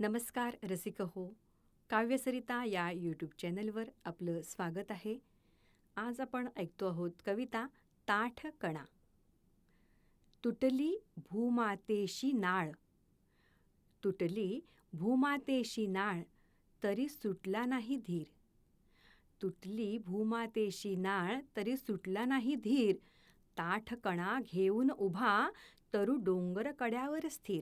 नमस्कार रसिक हो. काव्यसरिता या यूट्यूब चॅनलवर आपलं स्वागत आहे. आज आपण ऐकतो आहोत कविता ताठ कणा. तुटली भूमातेशी नाळ. तुटली भूमातेशी नाळ तरी सुटला नाही धीर. तुटली भूमातेशी नाळ तरी सुटला नाही धीर. ताठ कणा घेऊन उभा तरु डोंगर कड्यावर स्थिर.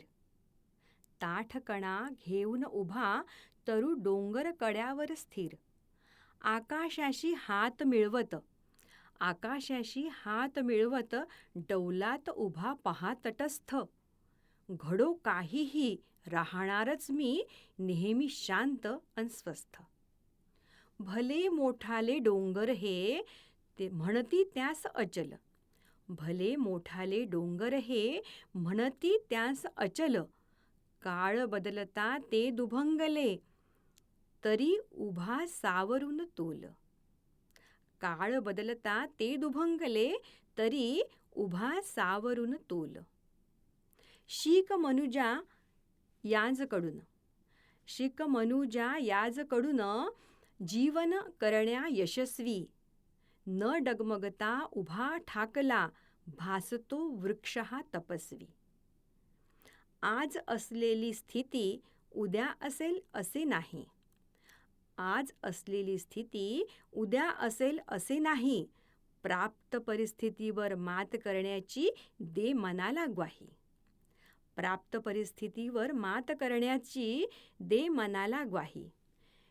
ताठकणा घेऊन उभा तरु डोंगर कड्यावर स्थिर. आकाशाशी हात मिळवत आकाशाशी हात मिळवत डौलात उभा पहा तटस्थ घडो काहीही राहणारच मी नेहमी शांत अन स्वस्थ. भले मोठाले डोंगर हे ते म्हणती त्यास अचल. भले मोठाले डोंगर हे म्हणती त्यास अचल. काळ बदलता ते दुभंगले. तरी उभा सावरून तोल. काळ बदलता ते दुभंगले तरी उभा सावरून तोल. शीक मनुजा याजकडून. शिक मनुजा याजकडून जीवन करण्या यशस्वी. न डगमगता उभा ठाकला भासतो वृक्ष हा तपस्वी. आज असलेली स्थिती उद्या असेल असे नाही. आज असलेली स्थिती उद्या असेल असे नाही. प्राप्त परिस्थितीवर मात करण्याची दे मनाला ग्वाही. प्राप्त परिस्थितीवर मात करण्याची दे मनाला ग्वाही.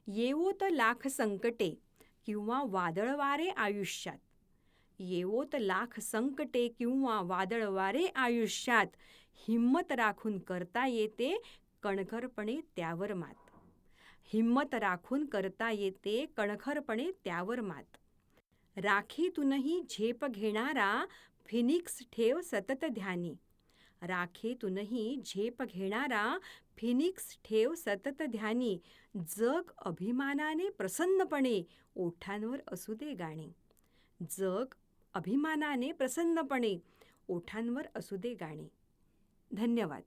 येवोत लाख संकटे किंवा वादळवारे आयुष्यात. येवोत लाख संकटे किंवा वादळवारे आयुष्यात हिम्मत राखून करता येते कणखरपणे त्यावर मात. हिम्मत राखून करता येते कणखरपणे त्यावर मात. राखीतूनही झेप घेणारा फिनिक्स ठेव सतत ध्यानी. राखेतूनही झेप घेणारा फिनिक्स ठेव सतत ध्यानी. जग अभिमानाने प्रसन्नपणे ओठांवर असू दे गाणे. जग अभिमानाने प्रसन्नपणे ओठांवर असू दे गाणे. धन्यवाद.